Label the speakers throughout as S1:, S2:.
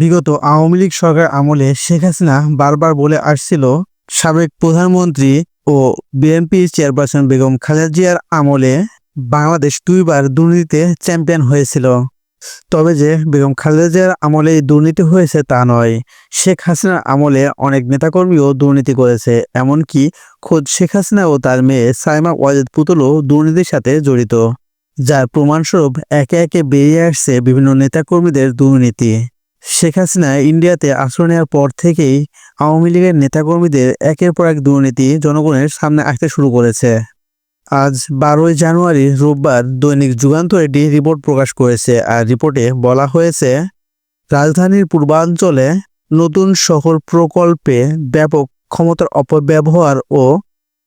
S1: বিগত আওয়ামী লীগ সরকার আমলে শেখ হাসিনা বারবার বলে আসছিল, সাবেক প্রধানমন্ত্রী ও বিএনপি চেয়ারপারসন বেগম খালেদা জিয়ার আমলে বাংলাদেশ দুইবার দুর্নীতিতে চ্যাম্পিয়ন হয়েছিল। তবে যে বেগম খালেদা জিয়ার আমলে দুর্নীতি হয়েছে তা নয়। শেখ হাসিনার আমলে অনেক নেতাকর্মীও দুর্নীতি করেছে, এমনকি খোদ শেখ হাসিনা ও তার মেয়ে সাইমা ওয়াজেদ পুতুলও দুর্নীতির সাথে জড়িত। যার প্রমাণস্বরূপ একে একে বেরিয়ে আসছে বিভিন্ন নেতাকর্মীদের দুর্নীতি। শেখ হাসিনা ইন্ডিয়াতে আশ্রয় নেওয়ার পর থেকেই আওয়ামী লীগের নেতাকর্মীদের একের পর এক দুর্নীতি জনগণের সামনে আসতে শুরু করেছে। আজ বারোই জানুয়ারি রোববার দৈনিক যুগান্তর একটি রিপোর্ট প্রকাশ করেছে আর রিপোর্টে বলা হয়েছে, রাজধানীর পূর্বাঞ্চলে নতুন শহর প্রকল্পে ব্যাপক ক্ষমতার অপব্যবহার ও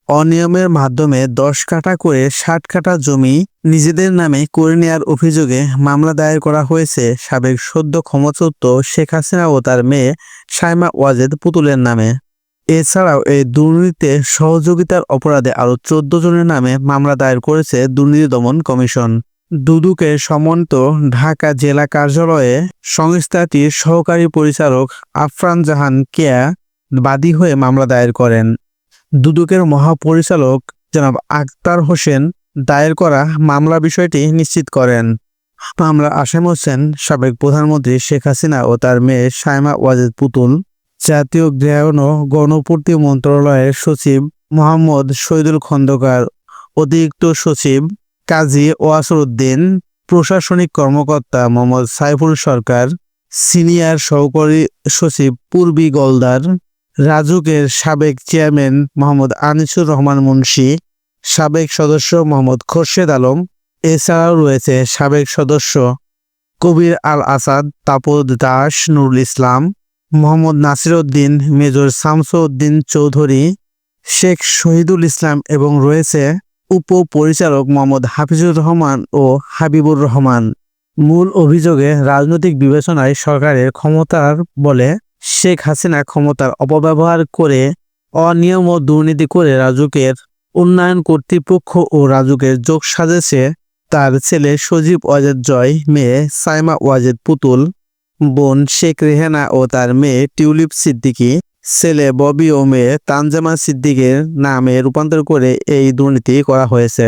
S1: অনিয়মের মাধ্যমে দশ কাঠা করে ষাট কাঠা জমি নিজেদের নামে করে নেওয়ার অভিযোগে মামলা দায়ের করা হয়েছে সাবেক সদ্য ক্ষমতাচ্যুত শেখ হাসিনা ও তার মেয়ে সাইমা ওয়াজেদ পুতুলের নামে। এছাড়াও এই দুর্নীতিতে সহযোগিতার অপরাধে আরও চোদ্দ জনের নামে মামলা দায়ের করেছে দুর্নীতি দমন কমিশন। দুদুকের সমন্ত ঢাকা জেলা কার্যালয়ে সংস্থাটির সহকারী পরিচালক আফরান জাহান কেয়া বাদী হয়ে মামলা দায়ের করেন। দুদকের মহাপরিচালক জনাব আক্তার হোসেন দায়ের করা মামলা বিষয়টি নিশ্চিত করেন। মামলা আসামি হোসেন সাবেক প্রধানমন্ত্রী শেখ হাসিনা ও তার মেয়ে সাইমা ওয়াজেদ পুতুল। জাতীয় ও গণপূর্তি মন্ত্রণালয়ের সচিব মোহাম্মদ শহীদুল খন্দকার, অতিরিক্ত সচিব কাজী ওয়াসর উদ্দিন প্রশাসনিক কর্মকর্তা মোহাম্মদ সাইফুল সরকার, সিনিয়র সহকারী সচিব পূর্বী গলদার রাজুকের সাবেক চেয়ারম্যান মোহাম্মদ আনিসুর রহমান মুন্সি, সাবেক সদস্য মোহাম্মদ খোরশেদ আলম, এছাড়াও রয়েছে সাবেক সদস্য কবির আল আসাদ তাপদ দাস, নুরুল ইসলাম, মোহাম্মদ নাসির উদ্দিন মেজর শামসুদ্দিন চৌধুরী, শেখ শহীদুল ইসলাম এবং রয়েছে উপ পরিচালক মোহাম্মদ হাফিজুর রহমান ও হাবিবুর রহমান। মূল অভিযোগে রাজনৈতিক বিবেচনায় সরকারের ক্ষমতার বলে শেখ হাসিনা ক্ষমতার অপব্যবহার করে অনিয়ম ও দুর্নীতি করে রাজুকের উন্নয়ন কর্তৃপক্ষ ও রাজুকের যোগ সাজেছে তার ছেলে সজীব ওয়াজেদ জয়, মেয়ে সাইমা ওয়াজেদ পুতুল, বোন শেখ রেহানা ও তার মেয়ে টিউলিপ সিদ্দিকী। ছেলে ববি ও মেয়ে তানজামা সিদ্দিকের নামে রূপান্তর করে এই দুর্নীতি করা হয়েছে।